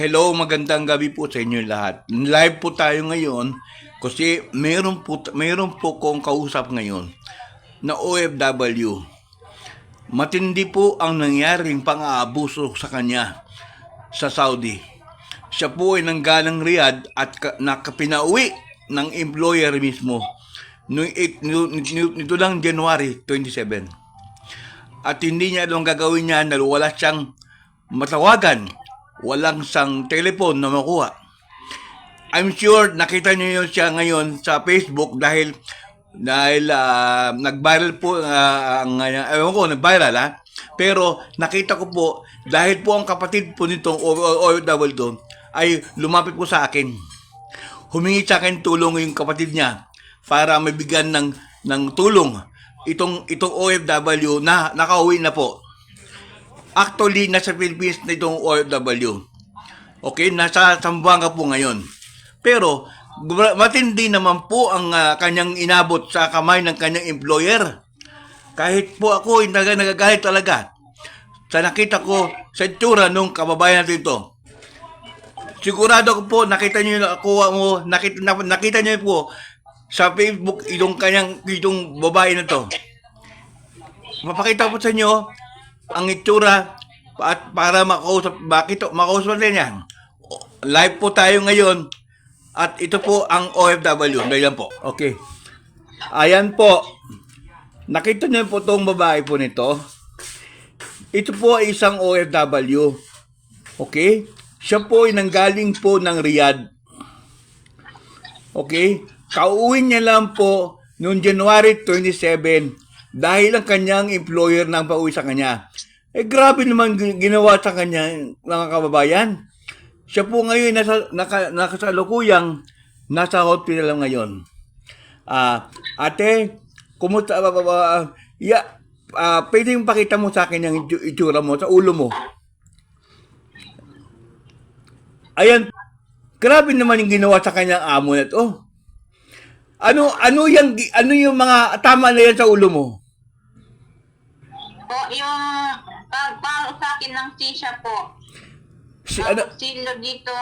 Hello, magandang gabi po sa inyo lahat. Live po tayo ngayon kasi meron po, meron po kong kausap ngayon na OFW. Matindi po ang nangyaring pang-aabuso sa kanya sa Saudi. Siya po ay nanggalang Riyadh at ka, nakapinauwi ng employer mismo noong nito, lang January 27. At hindi niya alam gagawin niya dahil wala siyang matawagan. Walang sang telepon na makuha. I'm sure nakita niyo yun siya ngayon sa Facebook dahil dahil ah, nag-viral po ah, ang uh, ewan ko nag-viral ha pero nakita ko po dahil po ang kapatid po nitong OFW ay lumapit po sa akin. Humingi sa akin tulong yung kapatid niya para mabigyan ng ng tulong itong itong OFW na nakauwi na po Actually, nasa Philippines na itong OFW. Okay, nasa Zamboanga po ngayon. Pero, matindi naman po ang ah, kanyang inabot sa kamay ng kanyang employer. Kahit po ako, hindi na nagagalit talaga. Sa nakita ko sa itsura nung kababayan natin ito. Sigurado ko po, nakita niyo ako mo, nakita, na- nakita niyo po sa Facebook itong kanyang itong babae na to. Mapakita po sa inyo ang itsura at para makausap, bakit makausap natin yan. Live po tayo ngayon at ito po ang OFW. Ganyan po. Okay. Ayan po. Nakita niyo po itong babae po nito. Ito po ay isang OFW. Okay? Siya po ay nanggaling po ng Riyadh. Okay? Kauwi niya lang po noong January 27 dahil ang kanyang employer nang pauwi sa kanya. Eh grabe naman gi- ginawa sa kanya mga kababayan. Siya po ngayon nasa naka, nakasalukuyang nasa hospital ngayon. Ah, ate, kumusta ba, ba ya, ah, pwede yung pakita mo sa akin yung itsura mo sa ulo mo. Ayan, grabe naman yung ginawa sa kanyang amo na to. Ano ano yung ano yung mga tama na yan sa ulo mo? Po, yung pag palo sa akin ng sisya po. Si, Ano? ano Silo dito.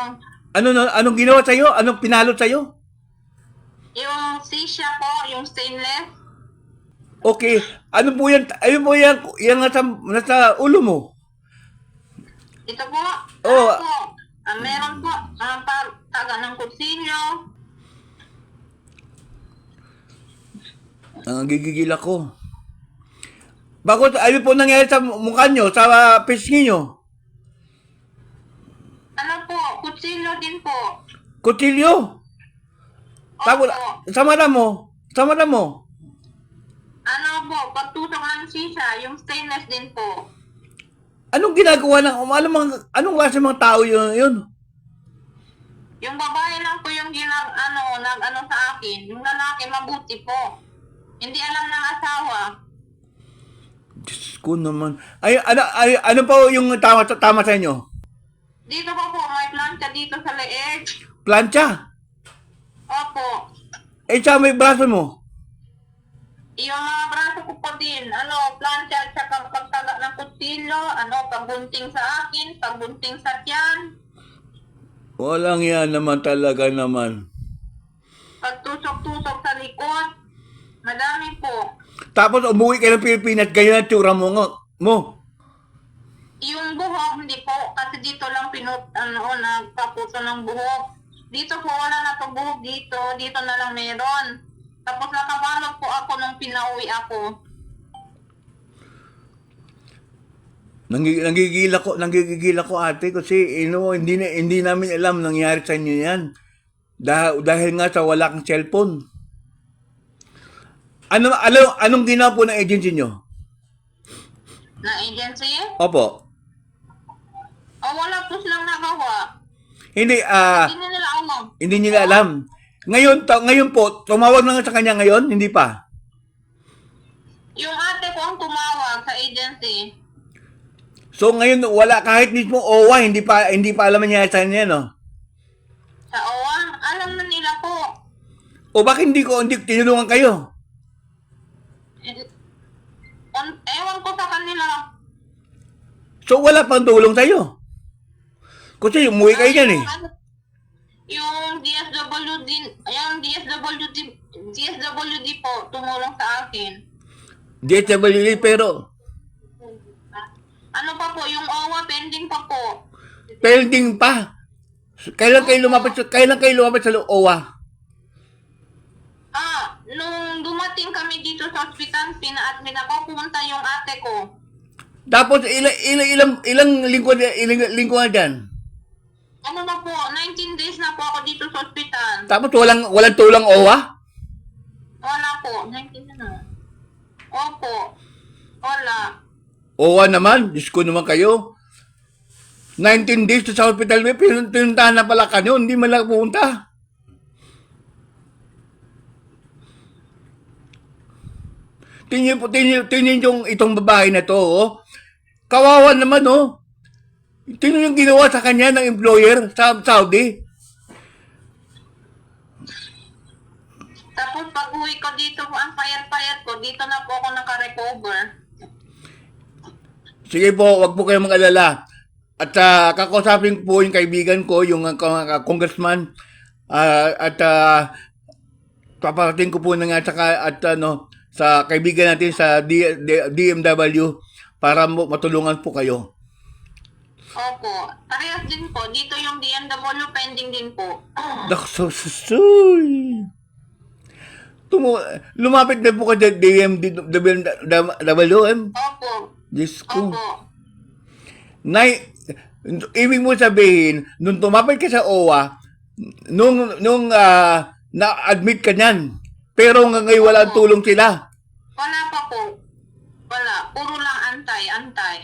ano no- anong ginawa sa iyo? Anong pinalo sa iyo? Yung sisya po, yung stainless. Okay, ano po yan? Ano po yan? Yan nasa, nasa ulo mo. Ito po. Oo. ano po? Ah, meron po. ah, pag taga ng kutsilyo. Nangigigil ako. Bakit ano po nangyari sa mukha nyo, sa pisngi nyo? Ano po? Kutsilyo din po. Kutilyo? Tapos, Opo. sa mata mo? Sa mata mo? Ano po? Pagtusok ng sisya, yung stainless din po. Anong ginagawa ng, alam mga, anong klase mga tao yun? yun? Yung babae lang po yung ginag, ano, nag, ano sa akin. Yung lalaki, mabuti po. Hindi alam ng asawa. Diyos ko naman. Ay, ano, ay, ano pa yung tama, tama sa inyo? Dito pa po, may plancha dito sa leeg. Plancha? Opo. Eh, sa may braso mo? Yung mga braso ko po din, ano, plancha at saka pagtaga ng kutsilyo, ano, pagbunting sa akin, pagbunting sa tiyan, Walang yan naman talaga naman. pagtusok-tusok sa likod. Madami po. Tapos umuwi ka ng Pilipinas, ganyan ang tsura mo. nga- mo. Yung buhok, hindi po, kasi dito lang pinut, ano, nagpaputo ng buhok. Dito po, wala na to buhok dito, dito na lang meron. Tapos nakabalot po ako nung pinauwi ako. Nangi- Nanggigil ako, nanggigil ako ate kasi you know, hindi, na, hindi namin alam nangyari sa inyo yan. Dah, dahil nga sa wala kang cellphone. Ano, ano, anong ginawa po ng agency nyo? Na agency? Opo. O wala po silang nagawa. Hindi, ah, Hindi nila alam. hindi nila alam. Ngayon, ta- ngayon po, tumawag na nga sa kanya ngayon, hindi pa. Yung ate ko ang tumawag sa agency. So ngayon, wala, kahit mismo OWA, hindi pa, hindi pa alam niya sa kanya, no? Sa OWA, alam na nila po. O bakit hindi ko, hindi tinulungan kayo? Eh, on- Ewan ko sa kanila. So wala pang tulong sa'yo. Kasi umuwi kayo dyan eh. Ano, Yung DSWD, yung DSWD, DSWD po, tumulong sa akin. DSWD pero Ano pa po, yung OWA pending pa po. pending pa. Kailan kayo lumapit sa, kailan kayo lumapit sa OWA? Ah, nung dumating kami dito sa hospital, pina-admit ako, pumunta yung ate ko. Tapos ilang ilang ilang ilang linggo ilang linggo na dyan. Ano na po, 19 days na po ako dito sa hospital. Tapos walang walang tulang OWA? Wala po, 19 na. Opo, wala. OWA naman, Diyos ko naman kayo. 19 days sa hospital, may pinun- pinuntahan na pala kanyo, hindi man lang pumunta. Tingin tingin, tingin yung itong babae na to, oh. Kawawa naman, oh. Tingnan yung ginawa sa kanya ng employer sa Saudi. Tapos pag uwi ko dito ang payat-payat ko, dito na po ako naka-recover. Sige po, wag po kayong mag-alala. At uh, kakausapin po yung kaibigan ko, yung uh, uh, congressman, ah, at uh, paparating ko po na nga saka, at ano, sa kaibigan natin sa D- D- DMW para mo, matulungan po kayo. Opo, parehas din po. Dito yung DMW pending din po. Nakasusuy. Tumu lumapit na po ka sa DMW. Opo, Diyos ko. opo. Nay, ibig mo sabihin, nung tumapit ka sa OWA, nung, nung ah, na-admit ka niyan, pero nga ngayon wala tulong sila. Wala pa po. Wala. Puro lang antay, antay.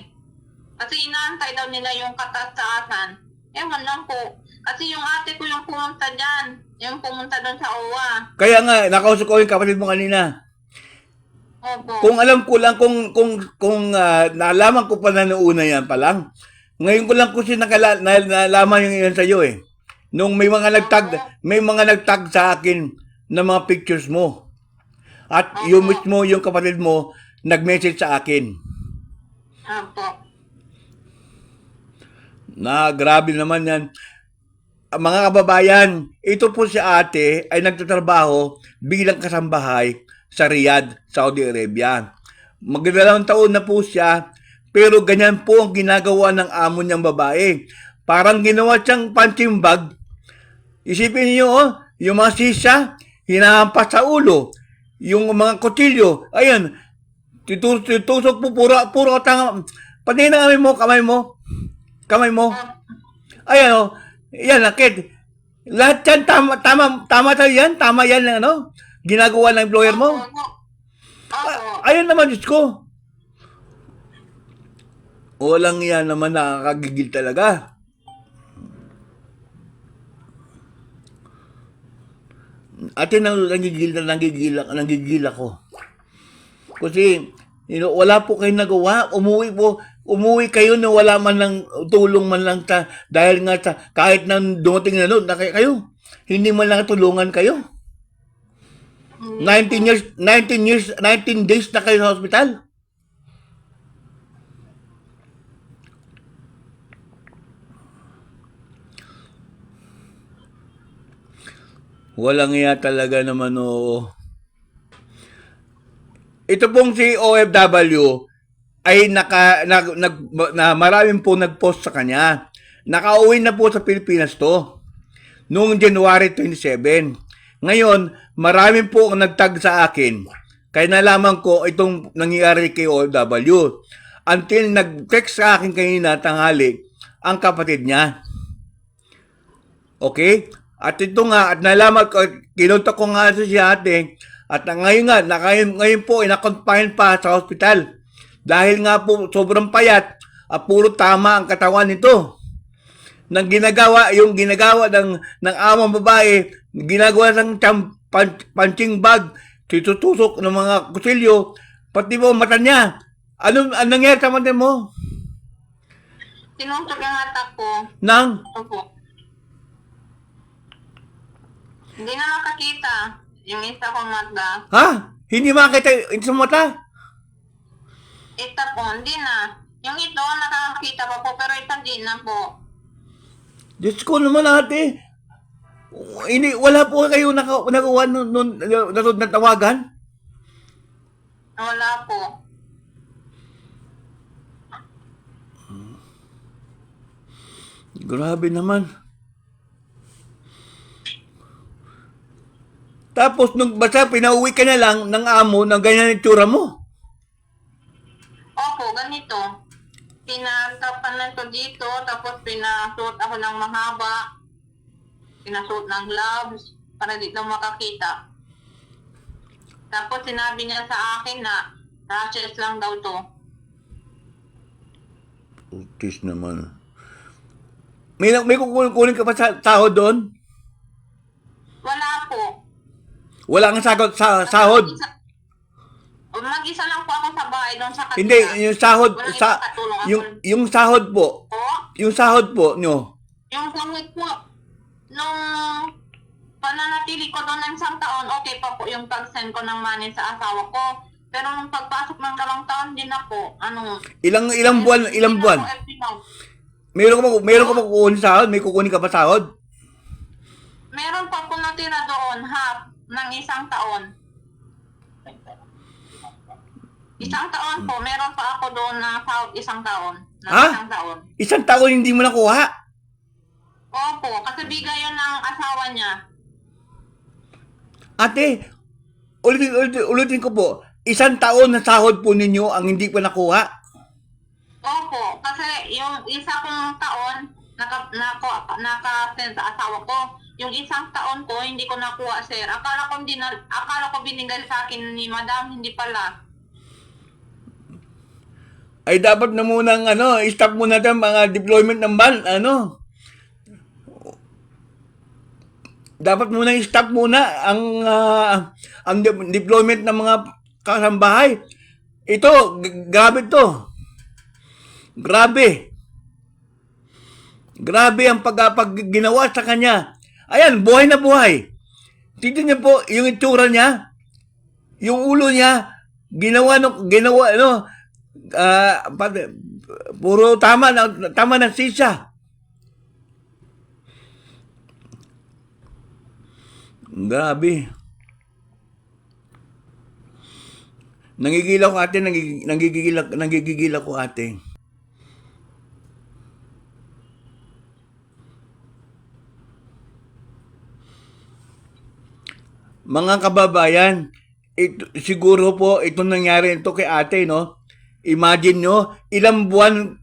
Kasi inaantay daw nila yung kataasan. Ewan lang po. Kasi yung ate ko yung pumunta dyan. Yung pumunta doon sa OWA. Kaya nga, nakausap ko yung kapatid mo kanina. Opo. Kung alam ko lang, kung, kung, kung ah, nalaman ko pa na noong una yan pa lang, ngayon ko lang kasi nakala, na, nalaman yung iyan sa'yo eh. Nung may mga nagtag, may mga nagtag sa akin ng mga pictures mo. At yung mismo, yung kapatid mo, nag-message sa akin. Opo. Na grabe naman yan. Ah, Mga kababayan, ito po si ate ay nagtatrabaho bilang kasambahay sa Riyadh, Saudi Arabia. Magdalawang taon na po siya, pero ganyan po ang ginagawa ng amo niyang babae. Parang ginawa siyang punching bag. Isipin niyo, oh, yung mga sisa, hinahampas sa ulo. Yung mga kutsilyo, ayun, titus- titusok po, puro, puro tanga. Pati na kamay mo, kamay mo. Kamay mo. Ayan o. Yan, nakit. Lahat yan, tama, tama, tama tayo yan. Tama yan, ano, ginagawa ng employer mo. Ah, ayun naman, Diyos ko. Walang yan naman nakakagigil talaga. Ate, nang nagigil na nagigil, nagigil ako. Kasi, you know, wala po kayong nagawa. Umuwi po, umuwi kayo na wala man lang tulong man lang ta, dahil nga sa, kahit nang dumating na noon, na kay- kayo, hindi man lang tulungan kayo. 19 years, 19 years, 19 days na kayo sa hospital. Walang iya talaga naman oo. Ito pong si OFW ay naka nag, nag na maraming po nag-post sa kanya. Nakauwi na po sa Pilipinas to noong January 27. Ngayon, maraming po ang nagtag sa akin. Kaya nalaman ko itong nangyayari kay OFW. Until nag-text sa akin kanina tanghali ang kapatid niya. Okay? At ito nga, at nalaman ko, kinunta ko nga sa si ate, at ngayon nga, na, ngayon, ngayon po, ina-confine pa sa hospital. Dahil nga po, sobrang payat, at puro tama ang katawan nito. Nang ginagawa, yung ginagawa ng, ng amang babae, ginagawa ng cham, pan, punching bag, titutusok ng mga kusilyo, pati po mata niya. Ano, anong nangyari sa mata mo? Tinusok yung atak ko. Nang, Opo. Hindi na makakita. Yung isa kong mata. ha? Hindi makita yung sa mata? Ito po, hindi na. Yung ito, nakakita pa po, pero ito hindi na po. Diyos ko naman ate. Ini, wala po kayo naka, nagawa nun, nun, nun, natawagan? Wala po. Grabe naman. Tapos nung basta pinauwi ka na lang ng amo ng ganyan yung tsura mo. Opo, ganito. Pinatapan lang to dito, tapos pinasuot ako ng mahaba. Pinasuot ng gloves para dito makakita. Tapos sinabi niya sa akin na rashes lang daw to. Utis naman. May, may kukunin ka pa sa sahod doon? Wala po. Wala kang sahod, sa, sahod. Mag-isa, lang po ako sa bahay doon sa kanila. Hindi, yung sahod, Walang sa, ako. yung, yung sahod po, Po, yung sahod po nyo, yung sangwit po, nung pananatili ko doon ng isang taon, okay pa po yung pag-send ko ng money sa asawa ko. Pero nung pagpasok ng dalawang taon, din na po, ano, ilang ilang buwan, ilang buwan? Meron ka ba, meron ka ba kukunin sahod? May kukunin ka pa sahod? Meron pa po natira doon, half, ng isang taon. Isang taon po, meron pa ako doon na sahod isang taon. Na Ha? isang taon. Isang taon hindi mo nakuha. Opo, kasi bigay yun ng asawa niya. Ate, ulitin, ulitin, ulitin ko po, isang taon na sahod po ninyo ang hindi pa nakuha. Opo, kasi yung isa kong taon, naka, naka, naka-send sa asawa ko. Yung isang taon ko, hindi ko nakuha, sir. Akala ko, hindi na, akala ko binigay sa akin ni madam, hindi pala. Ay dapat na munang ano, stop muna natin mga deployment ng ban, ano. Dapat muna i-stop muna ang ah, ang de- deployment ng mga kasambahay. Ito, grabe to. Grabe. Grabe ang pag, pag ginawa sa kanya. Ayan, buhay na buhay. Tignan niyo po yung itsura niya. Yung ulo niya, ginawa no, ginawa ano, pati- puro tama na tama ng sisa. Grabe. Nangigil ako ate, nangigil, nangigil, nangigigil ako ate. Mga kababayan, ito, siguro po ito nangyari ito kay ate, no? Imagine nyo, ilang buwan,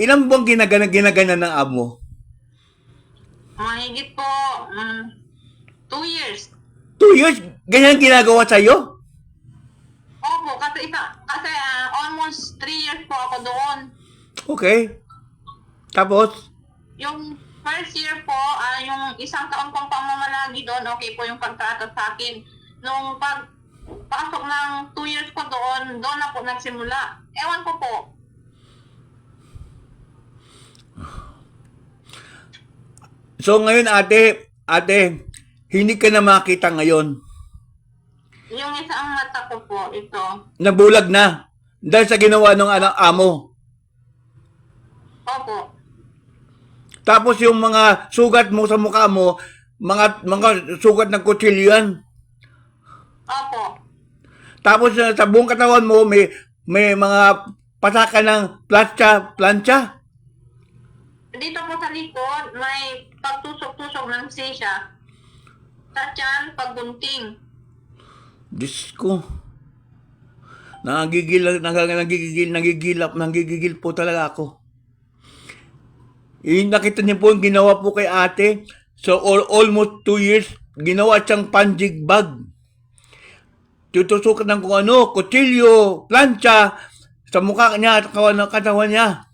ilang buwan ginagana, ginagana ng amo? Mahigit po, mm, two years. Two years, ganyan ginagawa sa'yo? Opo, kasi isa, kasi ah, almost three years po ako doon. Okay. Tapos, Yung first year po, ah, yung isang taon kong pamamalagi doon, okay po yung pagtrato sa akin. Nung pag pasok ng two years ko doon, doon na po nagsimula. Ewan ko po. so ngayon ate, ate, hindi ka na makita ngayon. Yung isang mata ko po, ito. Nabulag na. Dahil sa ginawa ng anak amo. Opo. Tapos yung mga sugat mo sa mukha mo, mga mga sugat ng kutsilyo yan. Opo. Tapos uh, sa buong katawan mo, may may mga pataka ng plancha, plancha. Dito po sa likod, may pagtusok-tusok ng sisya. Sa tiyan, pagbunting. Diyos ko. Nagigil, nag, nagigigil, nagigilap, nagigigil po talaga ako. Eh, nakita niyo po yung ginawa po kay ate. So, all, almost two years, ginawa siyang panjig bag. Tutusukan ng kung ano, kutsilyo, plancha, sa mukha niya at kawan ng katawan niya.